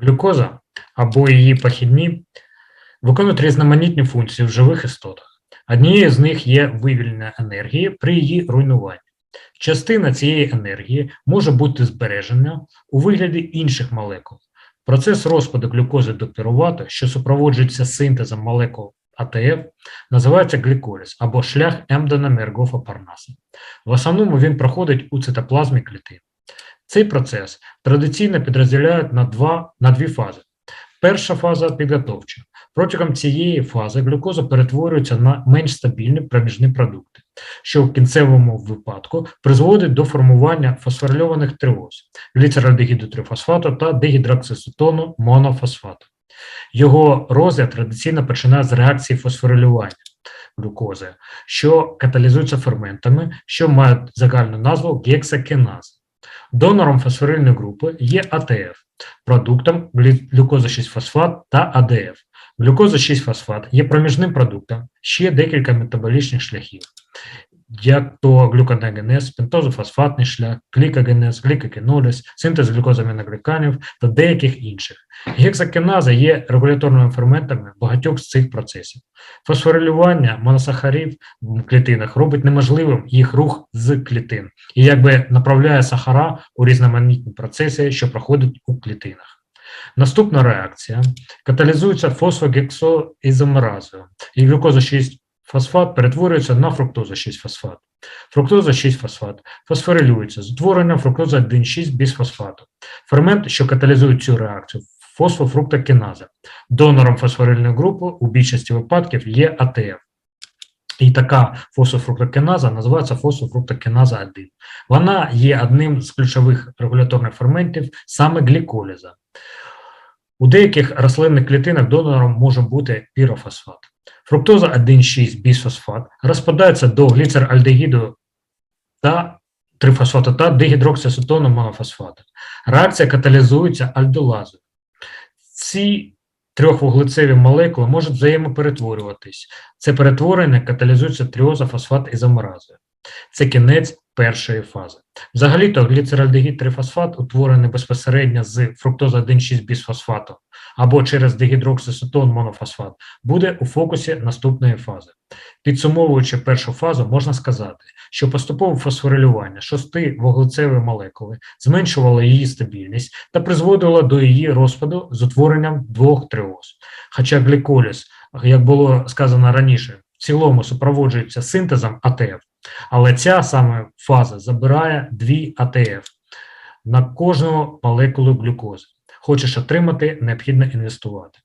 Глюкоза або її похідні виконують різноманітні функції в живих істотах. Однією з них є вивільнення енергії при її руйнуванні. Частина цієї енергії може бути збережена у вигляді інших молекул. Процес розпаду глюкози до пірувату, що супроводжується синтезом молекул АТФ, називається гліколіз або шлях емдономергофа парнаса. В основному він проходить у цитоплазмі клітин. Цей процес традиційно підрозділяють на, два, на дві фази. Перша фаза підготовча. Протягом цієї фази глюкоза перетворюється на менш стабільні проміжні продукти, що в кінцевому випадку призводить до формування фосфорильованих триоз, гліцеральдегіду-трифосфату та дегідроксицетону монофосфату. Його розгляд традиційно починає з реакції фосфорилювання глюкози, що каталізуються ферментами, що мають загальну назву гексакенази. Донором фосфорильної групи є АТФ, продуктом глюкоза 6-фосфат та АДФ. Глюкоза 6-фосфат є проміжним продуктом, ще декілька метаболічних шляхів, як то глюконегенез, пентозофосфатний шлях, глікогенез, глікогеноліз, синтез глюкозаміногліканів та деяких інших. Гексакеназа є регуляторними ферментами багатьох з цих процесів. Фосфорилювання моносахарів в клітинах робить неможливим їх рух з клітин і якби направляє сахара у різноманітні процеси, що проходять у клітинах. Наступна реакція каталізується фосфогексоізомеразою, і глюкоза 6 фосфат перетворюється на фруктоза 6 фосфат. Фруктоза 6 фосфат фосфорилюється з утворенням фруктоза 1,6 бісфосфату. Фермент, що каталізує цю реакцію, фосфофруктокіназа. Донором фосфорильної групи у більшості випадків є АТФ. І така фосфофруктокіназа називається фосфофруктокіназа 1. Вона є одним з ключових регуляторних ферментів саме гліколіза. У деяких рослинних клітинах донором може бути пірофосфат. Фруктоза 1,6 бісфосфат розпадається до гліцеральдегіду та трифосфату та дегідроксицетону монофосфату. Реакція каталізується альдолазою. Ці трьохвуглецеві молекули можуть взаємоперетворюватись. Це перетворення каталізується тріозофосфат ізомеразою. Це кінець першої фази. Взагалі-то гліцеральдегід трифосфат утворений безпосередньо з фруктоза 1,6 бісфосфату або через дегідроксицетон монофосфат, буде у фокусі наступної фази. Підсумовуючи першу фазу, можна сказати, що поступове фосфорилювання шости вуглецевої молекули зменшувало її стабільність та призводило до її розпаду з утворенням двох триоз. Хоча гліколіз, як було сказано раніше, в цілому супроводжується синтезом АТФ, але ця саме фаза забирає дві АТФ на кожну молекулу глюкози. Хочеш отримати, необхідно інвестувати.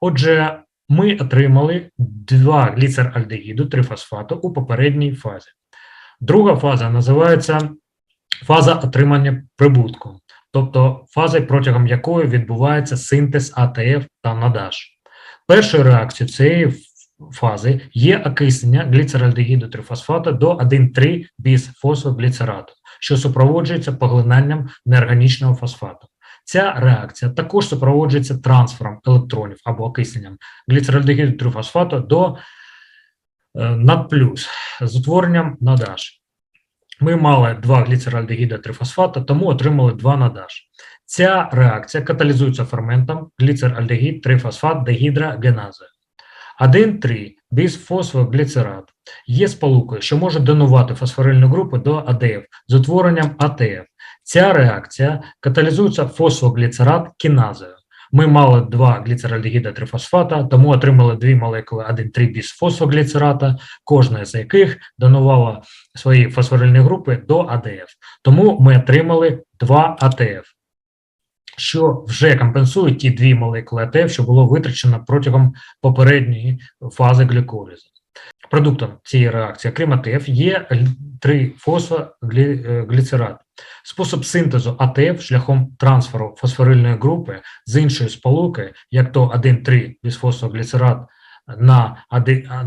Отже, ми отримали два гліцеральдегіду трифосфату у попередній фазі. Друга фаза називається фаза отримання прибутку, тобто фаза, протягом якої відбувається синтез АТФ та надаж. Першою реакцією цієї фази є окиснення гліцеральдегіду трифосфату до 1,3 бісфосфогліцерату, що супроводжується поглинанням неорганічного фосфату. Ця реакція також супроводжується трансфером електронів або окисненням гліцеральдегіду трифосфату до е, надплюс з утворенням надаж. Ми мали два гліцеральдегіда трифосфата, тому отримали два надаж. Ця реакція каталізується ферментом гліцеральдегід трифосфат дегідрогеназою. 1,3 бісфосфогліцерат є сполукою, що може донувати фосфорильну групу до АДФ з утворенням АТФ. Ця реакція каталізується фосфогліцерат кіназою. Ми мали два гліцеральдегіда трифосфата, тому отримали дві молекули 1,3 бісфосфогліцерата, кожна з яких донувала свої фосфорильні групи до АДФ. Тому ми отримали два АТФ що вже компенсує ті дві молекули АТФ, що було витрачено протягом попередньої фази гліколізу. Продуктом цієї реакції, крім АТФ, є 3-фосфогліцерат. Спосіб синтезу АТФ шляхом трансферу фосфорильної групи з іншої сполуки, як то 1,3 бісфосфогліцерат на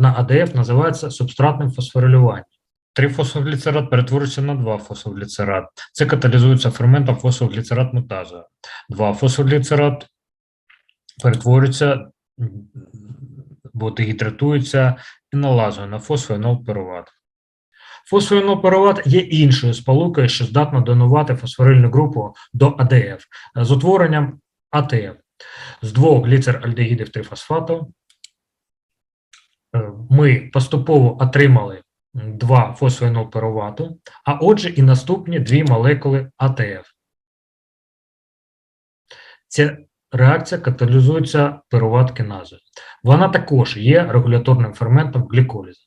АДФ, називається субстратним фосфорилюванням. Трифосфогліцерат перетворюється на 2-фосфогліцерат. Це каталізується ферментом фосфогліцерат мутазою. 2-фосфогліцерат перетворюється, бо дегідратується іналазою на фосфоенолпероват. Фосфоенолпероват є іншою сполукою, що здатна донувати фосфорильну групу до АДФ з утворенням АТФ з двох гліцеральдегідів трифосфату. Е, Ми поступово отримали два фосфоенолперовату, а отже і наступні дві молекули АТФ. Ця реакція каталізується пируват киназою. Вона також є регуляторним ферментом гліколізу.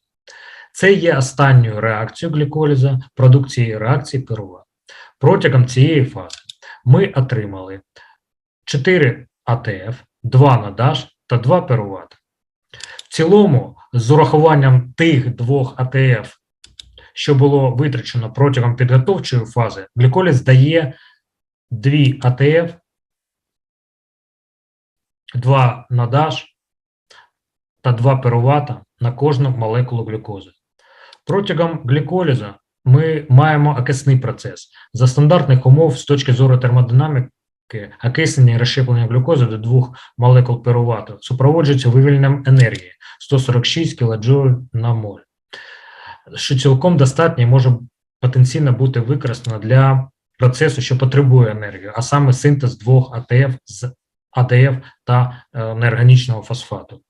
Це є останньою реакцією гліколіза продукції реакції пируват. Протягом цієї фази ми отримали 4 АТФ, 2 надаш та 2 пируват. В цілому, з урахуванням тих двох АТФ, що було витрачено протягом підготовчої фази, гліколіз дає 2 АТФ, 2 надаш та 2 пирувата на кожну молекулу глюкози. Протягом гліколізу ми маємо окисний процес. За стандартних умов з точки зору термодинаміки, окиснення і розщеплення глюкози до двох молекул пирувату супроводжується вивільненням енергії 146 кДж на моль, що цілком достатньо може потенційно бути використано для процесу, що потребує енергії, а саме синтез двох АТФ з АДФ та е, неорганічного фосфату.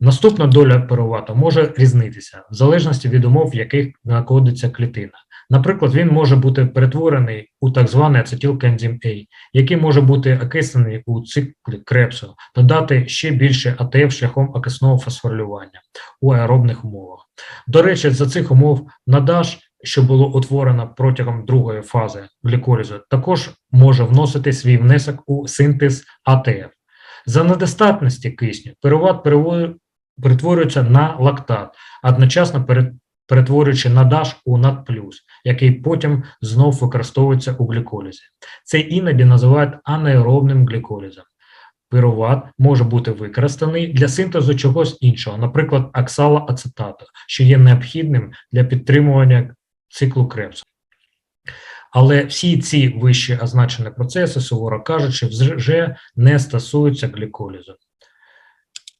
Наступна доля пирувату може різнитися в залежності від умов, в яких знаходиться клітина. Наприклад, він може бути перетворений у так званий ацетилкоензим А, який може бути окислений у циклі крепсу та дати ще більше АТФ шляхом окисного фосфорилювання у аеробних умовах. До речі, за цих умов надаш, що було утворено протягом другої фази гліколізу, також може вносити свій внесок у синтез АТФ. За недостатності кисню перево- перетворюється на лактат, одночасно пере- перетворюючи надаш у надплюс, який потім знов використовується у гліколізі. Це іноді називають анаеробним гліколізом. Пируват може бути використаний для синтезу чогось іншого, наприклад, оксалоацетату, що є необхідним для підтримування циклу Крепсу. Але всі ці вищі означені процеси, суворо кажучи, вже не стосуються гліколізу.